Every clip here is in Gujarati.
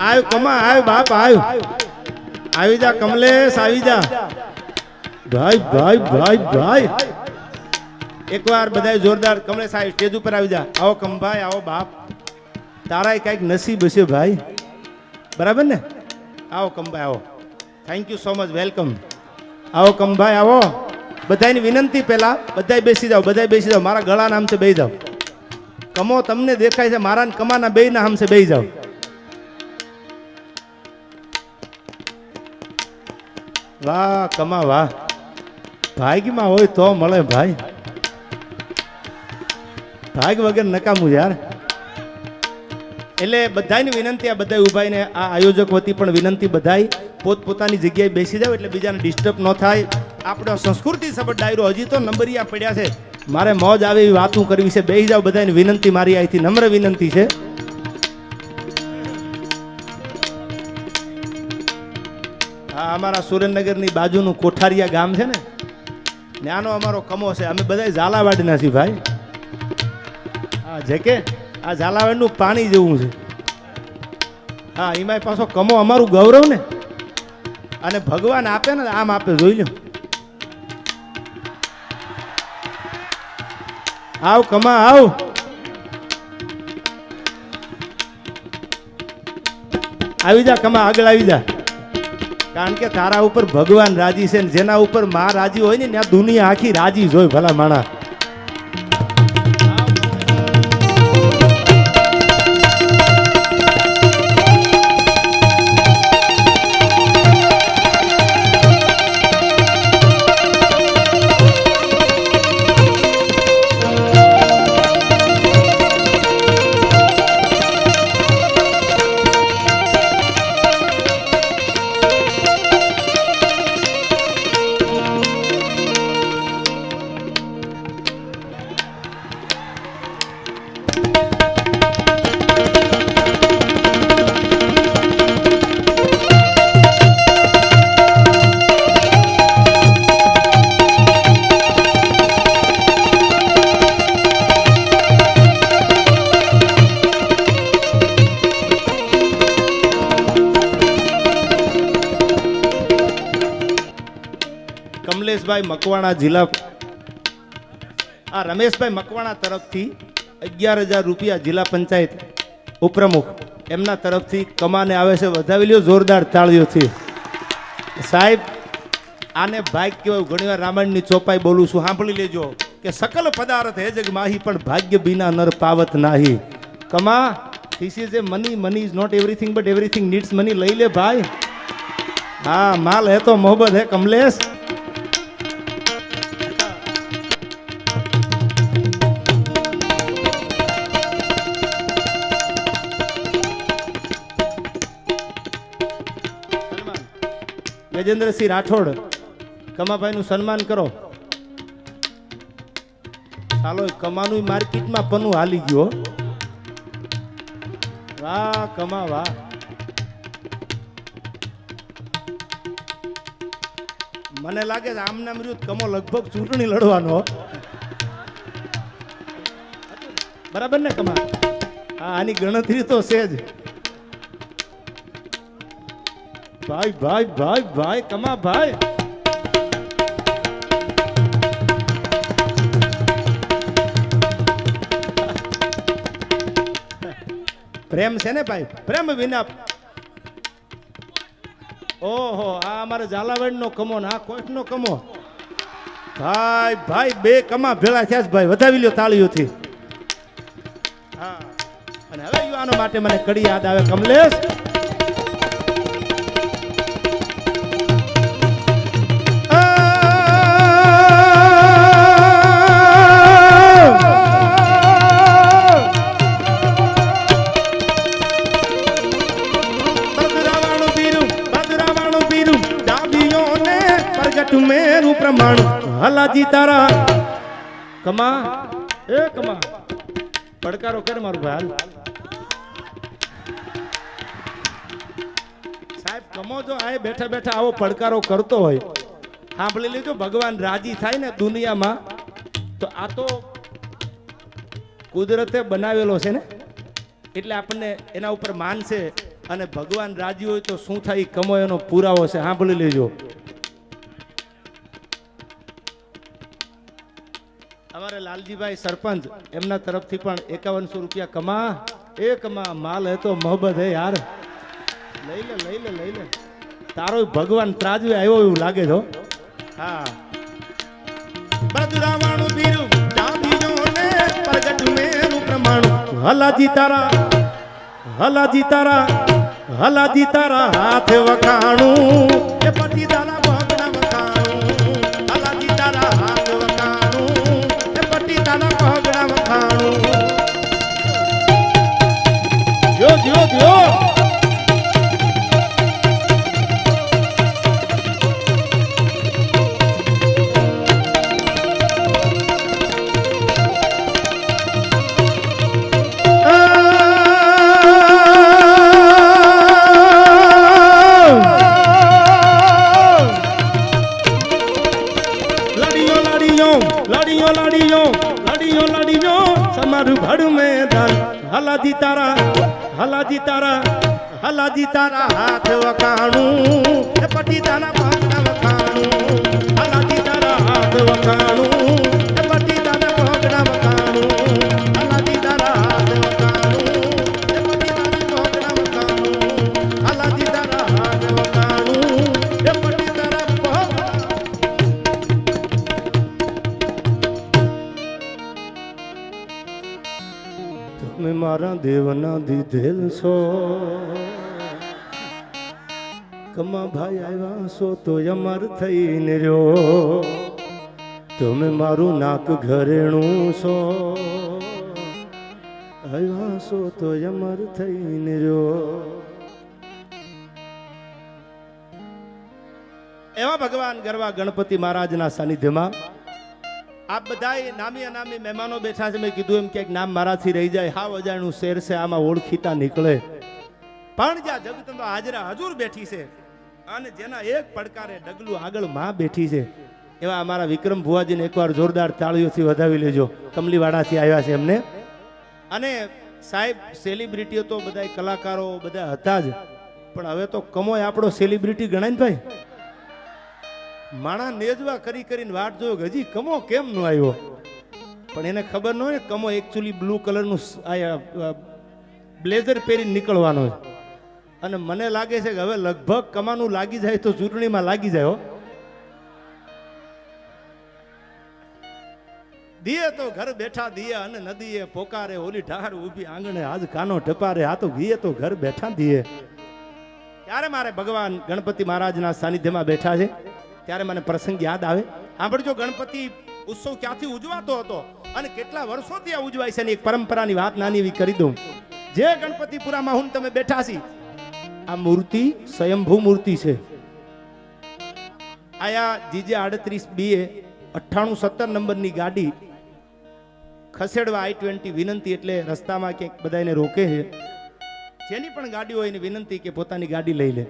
આવ કમા આવ બાપ આવ આવી જા, કમલેશ, આવી જા. ભાઈ ભાઈ ભાઈ ભાઈ. એકવાર બધાય જોરદાર, કમલેશ આવી સ્ટેજ ઉપર આવી જા. આવો, કમભાઈ, આવો, બાપ. તારાય કંઈક નસીબ હશે, ભાઈ. બરાબર ને? આવો, કમભાઈ, આવો. Thank you so much welcome આવો, કમભાઈ, આવો. બધાની વિનંતી પહેલા, બધાય બેસી જાઓ, બધાય બેસી જાઓ. મારા ગળા નામ છે બે જાઓ. કમો તમને દેખાય છે મારા કમાના બે નામ છે બે જાઓ. વાહ, કમા વાહ. ભાગ્યમાં હોય તો મળે ભાઈ. ભાગ વગર નકામું યાર. એટલે બધાની વિનંતી આ બધા ઉભાઈને, આ આયોજક વતી પણ વિનંતી બધાય. પોતપોતાની જગ્યાએ બેસી જાવ એટલે બીજાને ડિસ્ટર્બ ન થાય. આપણો સંસ્કૃતિ સબત ડાયરો હજી તો નંબરિયા પડ્યા છે. મારે મોજ આવે એવી વાતું કરવી છે. બેસી જાવ બધાની વિનંતી. મારી અહીંથી નમ્ર વિનંતી છે. હા અમારા સુરેન્દ્રનગરની બાજુનું કોઠારિયા ગામ છે ને, ત્યાંનો અમારો કમો છે. અમે બધા ઝાલાવાડના છીએ ભાઈ. હા, જે કે, આ ઝાલાવાડનું પાણી જેવું છે. હા, એમાંય પાછો કમો અમારું ગૌરવ ને. અને ભગવાન આપે ને, આમ આપે, જોઈ લો આવ કમા, આવ. આવી જા કમા, આગળ આવી જા. કારણ કે તારા ઉપર ભગવાન રાજી છે ને જેના ઉપરમાં રાજી હોય ને ત્યાં દુનિયા આખી રાજી જ ભલા માણા કમલેશભાઈ મકવાણા જિલ્લા આ રમેશભાઈ મકવાણા તરફથી અગિયાર હજાર રૂપિયા જિલ્લા પંચાયત ઉપપ્રમુખ એમના તરફથી કમાને આવે છે. વધાવી લ્યો, જોરદાર તાળીઓથી સાહેબ, આને ભાગ કહેવાય ઘણીવાર રામાયણની ચોપાઈ બોલું છું. સાંભળી લેજો કે સકલ પદાર્થ હે જગ માહી, પણ ભાગ્ય બિના નર પાવત નાહી. કમા this is a money money is not everything but everything needs money લઈ લે ભાઈ. હા, માલ હે તો મોહબ્બત હે, કમલેશ. ગજેન્દ્રસિંહ રાઠોડ, કમાભાઈનું સન્માન કરો. ચાલો કમાનું માર્કેટમાં પનું હાલી ગયો વાહ, કમા, વાહ. મને લાગે છે આમને મૃત કમો લગભગ ચૂંટણી લડવાનો બરાબર ને, કમા? હા, આની ગણતરી તો છે જ. ભાઈ ભાઈ ભાઈ ભાઈ, કમા ભાઈ. પ્રેમ છે ને ભાઈ? પ્રેમ વિના ઓહો, આ અમારે ઝાલાવાડ નો કમો ને આ કોટ નો કમો. ભાઈ ભાઈ, બે કમા ભેળા થયા છે ભાઈ, વધાવી લ્યો તાળીઓથી. હા. અને હવે યુવાનો માટે મને કડી યાદ આવે, કમલેશ. પ્રમાણ હલાજી તારા. કમા. એ કમા. પડકારો કર મારું ભાઈ. સાહેબ, કમો જો આ બેઠા બેઠા આવો પડકારો કરતો હોય. સાંભળી લેજો, ભગવાન રાજી થાય ને દુનિયામાં, તો આ તો કુદરતે બનાવેલો છે ને? એટલે આપણને એના ઉપર માન છે. અને ભગવાન રાજી હોય તો શું થાય? કમો એનો પુરાવો છે. સાંભળી લેજો. લાલજીભાઈ સરપંચ, એમના તરફથી પણ એકાવનસો રૂપિયા કમા એ કમા માલ હે તો મોહબત હે યાર. લઈ લે લઈ લે લઈ લે. તારો ભગવાન ત્રાજવે આવ્યો એવું લાગે છો હા. બદરાવાણું બીરું ને પ્રગટ મેરું પ્રમાણ. હલાજી તારા હલાજી તારા હલાજી તારા હાથ વખાણું. એ પતિ જો હલાજી તારા હાથ વખાણું. એ પટી તારા પગના વખાણું. હલાજી તારા હાથ વખાણું. એ પટી તારા પગના વખાણું. હલાજી તારા હાથ વખાણું. એ તમે મારા દેવના દીધેલ છો. કમા ભાઈ આવ્યા છો તો અમર થઈને રહ્યો. તમે મારું નાક ઘરેણું છો. આવ્યા છો તો અમર થઈને રહ્યો. એવા ભગવાન ગરવા ગણપતિ મહારાજના સાનિધ્યમાં આપ બધાય નામી અનામી મહેમાનો બેઠા છે. મેં કીધું એમ ક્યાંક નામ મારાથી રહી જાય. હાવ અજાણ્યું શેર છે. આમાં ઓળખીતા નીકળે. પણ જ્યાં જગતમાં હાજરા હજુર બેઠી છે. અને જેના એક પડકારે ડગલું આગળમાં બેઠી છે. એવા અમારા વિક્રમ ભુવાજીને એકવાર જોરદાર તાળીઓથી વધાવી લેજો. કમલીવાડાથી આવ્યા છે એમને. અને સાહેબ સેલિબ્રિટીઓ તો બધા કલાકારો બધા હતા જ. પણ હવે તો કમોય આપણો સેલિબ્રિટી ગણાય ને ભાઈ? માણા નેજવા કરી કરીને વાટ જોયો હજી કમો કેમ નો આવ્યો? પણ એને ખબર ન હોય કમો એકચ્યુઅલી બ્લુ કલરનું બ્લેઝર પહેરીને નીકળવાનો છે. અને મને લાગે છે કે હવે લગભગ કમાનું લાગી જાય તો ચૂંટણીમાં લાગી જાય દિયે તો ઘર બેઠા દિયે અને નદીએ પોકારે, ઓલી ઢાર ઊભી આંગણે, આજ કાનો ટપારે, આ તો ગીએ તો ઘર બેઠા દિયે ત્યારે મારે ભગવાન ગણપતિ મહારાજના સાનિધ્યમાં બેઠા છે. ત્યારે મને પ્રસંગ યાદ આવે. સાંભળજો, ગણપતિ ઉત્સવ ક્યાંથી ઉજવાતો હતો અને કેટલા વર્ષોથી આ ઉજવાય છે એની એક પરંપરાની વાત નાની એવી કરી દઉં. જે ગણપતિપુરામાં હું તમે બેઠા છી આ મૂર્તિ સ્વયંભૂ મૂર્તિ છે. આયા જીજે આડત્રીસ બી એ અઠ્ઠાણું સત્તર નંબરની ગાડી ખસેડવા આઈ ટ્વેન્ટી વિનંતી એટલે રસ્તામાં ક્યાંક બધાને રોકે છે. જેની પણ ગાડી હોય એની વિનંતી કે પોતાની ગાડી લઈ લે.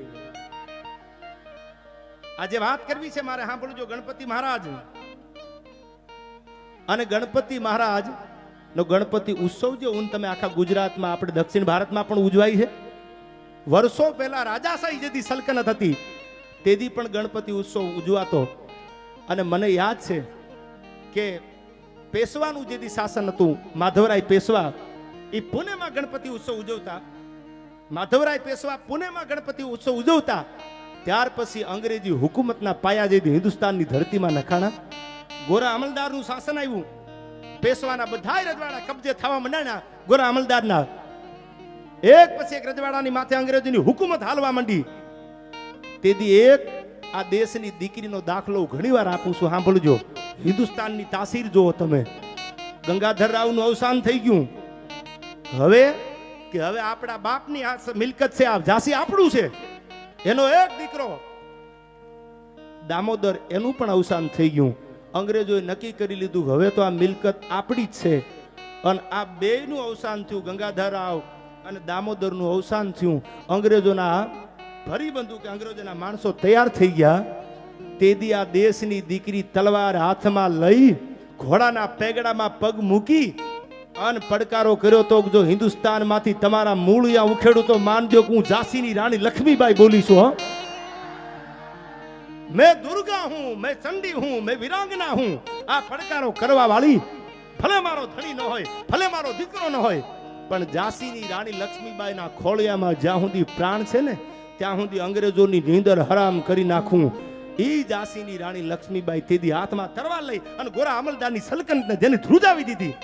આજે વાત કરવી છે મારે સાંભળજો ગણપતિ મહારાજ. અને ગણપતિ મહારાજ નો ગણપતિ ઉત્સવ જે હું તમે આખા ગુજરાતમાં, આપણે દક્ષિણ ભારતમાં પણ ઉજવાય છે. વર્ષો પહેલા રાજાશાહી જેથી સલ્તનત હતી, તેથી પણ ગણપતિ ઉત્સવ ઉજવાતો. અને મને યાદ છે કે પેશવાનું જેથી શાસન હતું, માધવરાય પેશવા, એ પુણેમાં ગણપતિ ઉત્સવ ઉજવતા. માધવરાય પેશવા પુણેમાં ગણપતિ ઉત્સવ ઉજવતા, ત્યાર પછી અંગ્રેજી હુકુમતના પાયા જેથી હિન્દુસ્તાનની ધરતીમાં નખાણા. ગોરા અમલદારનું શાસન આવ્યું. પેશવાના બધાય રજવાડા કબજે થવા માંડ્યા ગોરા અમલદારના એક પછી એક રજવાડાની માથે અંગ્રેજોની હુકુમત હાલવા માંડી. તેથી એક આ દેશની દીકરીનો દાખલો ઘણીવાર આપું છું, સાંભળજો. હિન્દુસ્તાનની તાસીર જુઓ તમે. ગંગાધર રાવનું અવસાન થઈ ગયું. હવે કે હવે આપણા બાપની આ મિલકત છે, આ ઝાંસી આપણું છે. એનો એક દીકરો, દામોદર, એનું પણ અવસાન થઈ ગયું. અંગ્રેજોએ નક્કી કરી લીધું, હવે તો આ મિલકત આપણી જ છે. અને આ બેયનું અવસાન થયું, ગંગાધર રાવ અને દામોદરનું અવસાન થયું. અંગ્રેજોના ફરી બંધુ કે અંગ્રેજોના માણસો તૈયાર થઈ ગયા. તેથી આ દેશની દીકરી તલવાર હાથમાં લઈ ઘોડાના પેગડામાં પગ મૂકી અન પડકારો કર્યો તો જો હિન્દુસ્તાનમાંથી તમારા મૂળિયા ઉખેડું તો માનજો કે હું ઝાંસીની રાણી લક્ષ્મીબાઈ બોલીશું મેં દુર્ગા હું, મેં ચંડી હું, મેં વિરાંગના હું. આ પડકારો કરવા વાળી ભલે મારો ધણી ન હોય, ભલે મારો દીકરો ન હોય પણ ઝાંસીની રાણી લક્ષ્મીબાઈના ખોળિયામાં જ્યાં સુધી પ્રાણ છે ને, ત્યાં સુધી અંગ્રેજોની નીંદર હરામ કરી નાખું. ઈ ઝાંસીની રાણી લક્ષ્મીબાઈ તેદી હાથમાં તરવાર લઈ અને ગોરા અમલદારની સલ્તનતને જેને ધ્રુજાવી દીધી.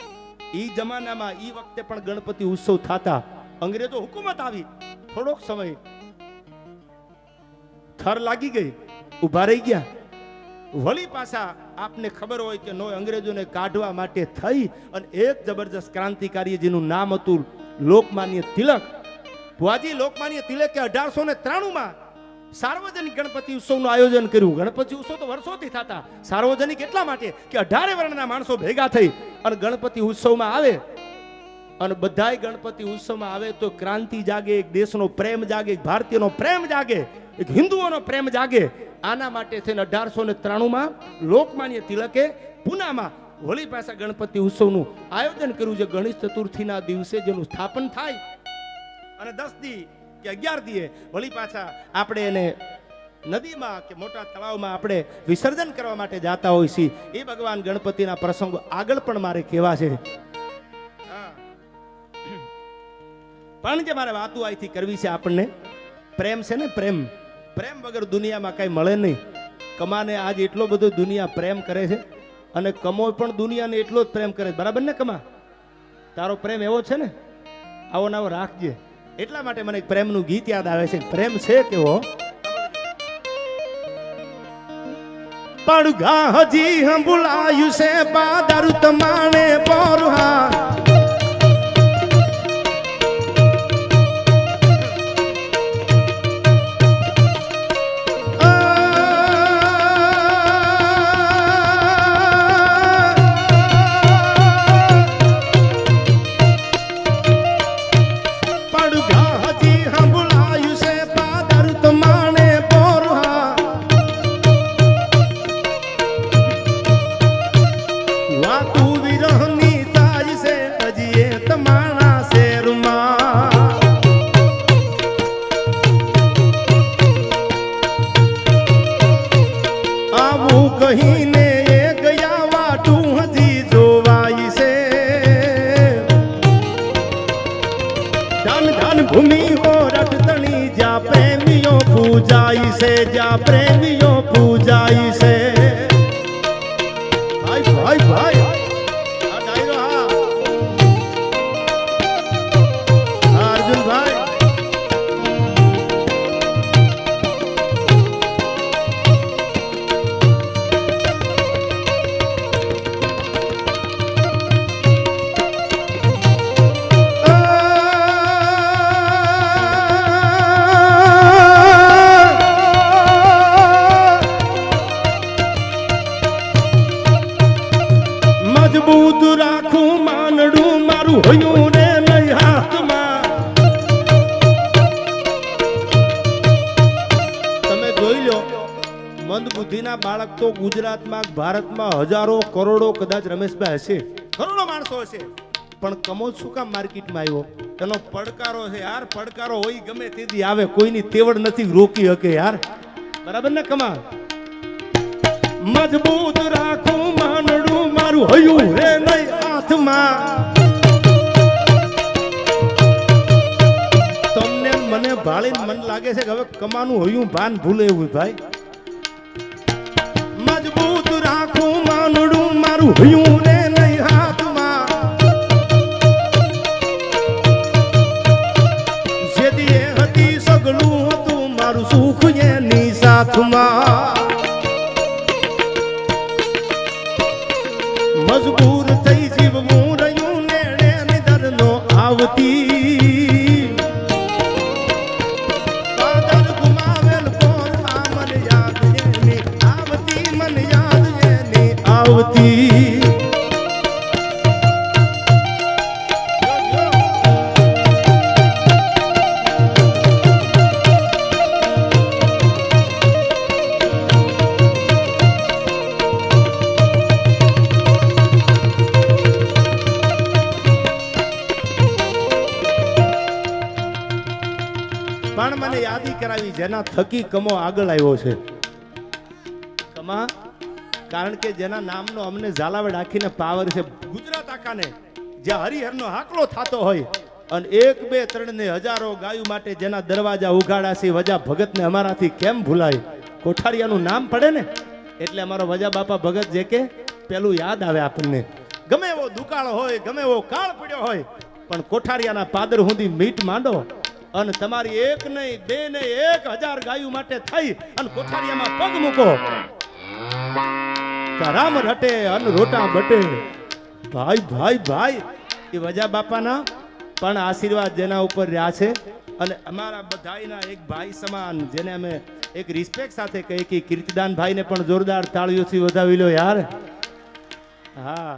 ઈ જમાનામાં ઈ વખતે પણ ગણપતિ ઉત્સવ થતા. અંગ્રેજો હુકુમત આવી. થોડોક સમય. થર લાગી ગઈ. ઊભા રહી ગયા. વળી પાછા આપને ખબર હોય કે નો અંગ્રેજોને કાઢવા માટે થઈ અને એક જબરજસ્ત ક્રાંતિકારી જેનું નામ હતું લોકમાન્ય તિલક. ભુવાજી લોકમાન્ય તિલકે અઢારસો ને ત્રાણુંમાં સાર્વજનિક ગણપતિ ઉત્સવનું આયોજન કર્યું. ગણપતિ ઉત્સવ તો વર્ષોથી થતા. સાર્વજનિક એટલા માટે કે અઢારે વર્ણના માણસો ભેગા થઈ અને ગણપતિ ઉત્સવમાં આવે. અને બધાય ગણપતિ ઉત્સવમાં આવે તો ક્રાંતિ જાગે, એક દેશનો પ્રેમ જાગે, એક ભારતીયનો પ્રેમ જાગે, એક હિન્દુઓનો પ્રેમ જાગે. આના માટે થઈને અઢારસો ને ત્રાણુંમાં લોકમાન્ય તિલકે પૂનામાં હોળી પાસા ગણપતિ ઉત્સવનું આયોજન કર્યું છે ગણેશ ચતુર્થીના દિવસે જેનું સ્થાપન થાય. અને દસ દી કે અગિયાર દીએ વળી પાછા આપણે એને નદીમાં કે મોટા તળાવમાં આપણે વિસર્જન કરવા માટે જાતા હોય છીએ. એ ભગવાન ગણપતિના પ્રસંગો આગળ પણ મારે કહેવા છે. પણ જે મારે વાતો અહીંથી કરવી છે આપણને, પ્રેમ છે ને પ્રેમ. પ્રેમ વગર દુનિયામાં કઈ મળે નહીં. કમાને આજ એટલો બધો દુનિયા પ્રેમ કરે છે અને કમો પણ દુનિયાને એટલો જ પ્રેમ કરે છે. બરાબર ને કમા? તારો પ્રેમ એવો છે ને? આવો નાવો રાખજે. એટલા માટે મને પ્રેમનું ગીત યાદ આવે છે. પ્રેમ છે કેવો? પડઘા હજી હંભુલાયું છે, બાદરુ તમાણે પોરહા માનડું મારું હયું ને નહીં હાથમાં. તમે જોઈ લો મંદ બાળક તો ગુજરાતમાં, ભારતમાં હજારો કરોડો કદાચ રમેશભાઈ હશે. કરોડો માણસો હશે. પણ કમોદ શું કામ માર્કેટમાં આવ્યો? એનો પડકારો છે યાર, પડકારો હોય ગમે તેથી આવે, કોઈની તેવડ નથી રોકી શકે યાર. બરાબર ને કમાલ? મજબૂત રાખું માનડું મારું. હયું રે નહીં હાથમાં. તમને મને ભાળીને મન લાગે છે કે હવે કમાનું હયું, ભાન ભૂલે એવું ભાઈ મજબૂત રાખું માનડું મારું. હયું રે નહીં હાથમાં. જેથી હતી સગલું હતું, મારું સુખ એની સાથમાં. કરાવી જેના થકી કમો આગળ આવ્યો છે. કમા, કારણ કે જેના નામનો અમને ઝાલાવડ આખીને પાવર છે ગુજરાત આખાને જે હરિહરનો હાકલો થતો હોય અને એક, બે ત્રણ ને હજારો ગાયો માટે જેના દરવાજા ઉગાડા વજા ભગતને અમારાથી કેમ ભૂલાય? કોઠારિયાનું નામ પડે ને? એટલે અમારો વજા બાપા ભગત જે કે, પેલું યાદ આવે આપણને. ગમે એવો દુકાળ હોય, ગમે એવો કાળ પડ્યો હોય, પણ કોઠારિયાના પાદર સુધી મીટ માંડો. અને તમારી એક નહીં, બે નહીં, એક હજાર ગાયું માટે થઈ અને કોઠારિયામાં પગ મૂકો. રામ રટે અન રોટા બટે. ભાઈ ભાઈ ભાઈ, એ વજા બાપાના પણ આશીર્વાદ જેના ઉપર રહ્યા છે. અને અમારા બધાના એક ભાઈ સમાન, જેને અમે એક રિસ્પેક્ટ સાથે કહીએ કે કીર્તિદાન ભાઈને પણ જોરદાર તાળીઓથી વધાવી લો યાર. હા.